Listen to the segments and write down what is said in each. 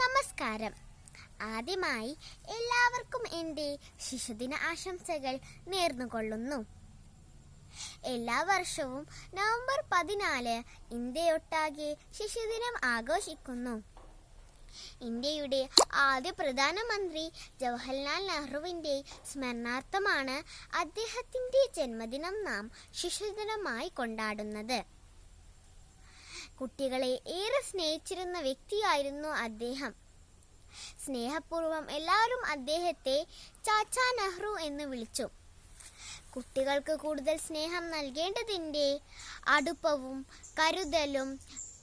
നമസ്കാരം. ആദ്യമായി എല്ലാവർക്കും എന്റെ ശിശുദിന ആശംസകൾ നേർന്നുകൊള്ളുന്നു. എല്ലാ വർഷവും നവംബർ പതിനാല് ഇന്ത്യയൊട്ടാകെ ശിശുദിനം ആഘോഷിക്കുന്നു. ഇന്ത്യയുടെ ആദ്യ പ്രധാനമന്ത്രി ജവഹർലാൽ നെഹ്റുവിന്റെ സ്മരണാർത്ഥമാണ് അദ്ദേഹത്തിന്റെ ജന്മദിനം നാം ശിശുദിനമായി കൊണ്ടാടുന്നത്. കുട്ടികളെ ഏറെ സ്നേഹിച്ചിരുന്ന വ്യക്തിയായിരുന്നു അദ്ദേഹം. സ്നേഹപൂർവം എല്ലാവരും അദ്ദേഹത്തെ ചാച്ചാ നെഹ്റു എന്ന് വിളിച്ചു. കുട്ടികൾക്ക് കൂടുതൽ സ്നേഹം നൽകേണ്ടതിന്റെ അടുപ്പവും കരുതലും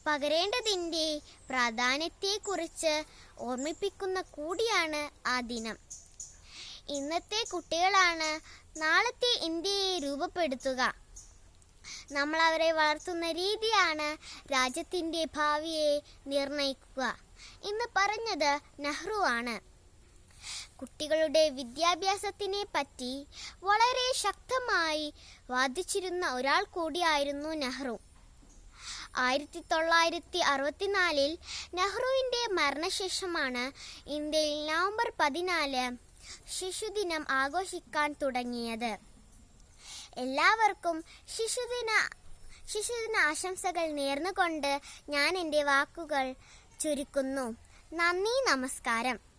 പകരേണ്ടതിന്റെ പ്രാധാന്യത്തെക്കുറിച്ച് ഓർമ്മിപ്പിക്കുന്ന കൂടിയാണ് ആ ദിനം. ഇന്നത്തെ കുട്ടികളാണ് നാളത്തെ ഇന്ത്യയെ രൂപപ്പെടുത്തുക. നമ്മൾ അവരെ വളർത്തുന്ന രീതിയാണ് രാജ്യത്തിന്റെ ഭാവിയെ നിർണയിക്കുക എന്ന് പറഞ്ഞത് നെഹ്റു ആണ്. കുട്ടികളുടെ വിദ്യാഭ്യാസത്തിനെ പറ്റി വളരെ ശക്തമായി വാദിച്ചിരുന്ന ഒരാൾ കൂടിയായിരുന്നു നെഹ്റു. ആയിരത്തി തൊള്ളായിരത്തി അറുപത്തിനാലിൽ നെഹ്റുവിന്റെ മരണശേഷമാണ് ഇന്ത്യയിൽ നവംബർ പതിനാല് ശിശുദിനം ആഘോഷിക്കാൻ തുടങ്ങിയത്. എല്ലാവർക്കും ശിശുദിന ശിശുദിന ആശംസകൾ നേർന്നുകൊണ്ട് ഞാൻ എന്റെ വാക്കുകൾ ചുരുക്കുന്നു. നന്ദി നമസ്കാരം.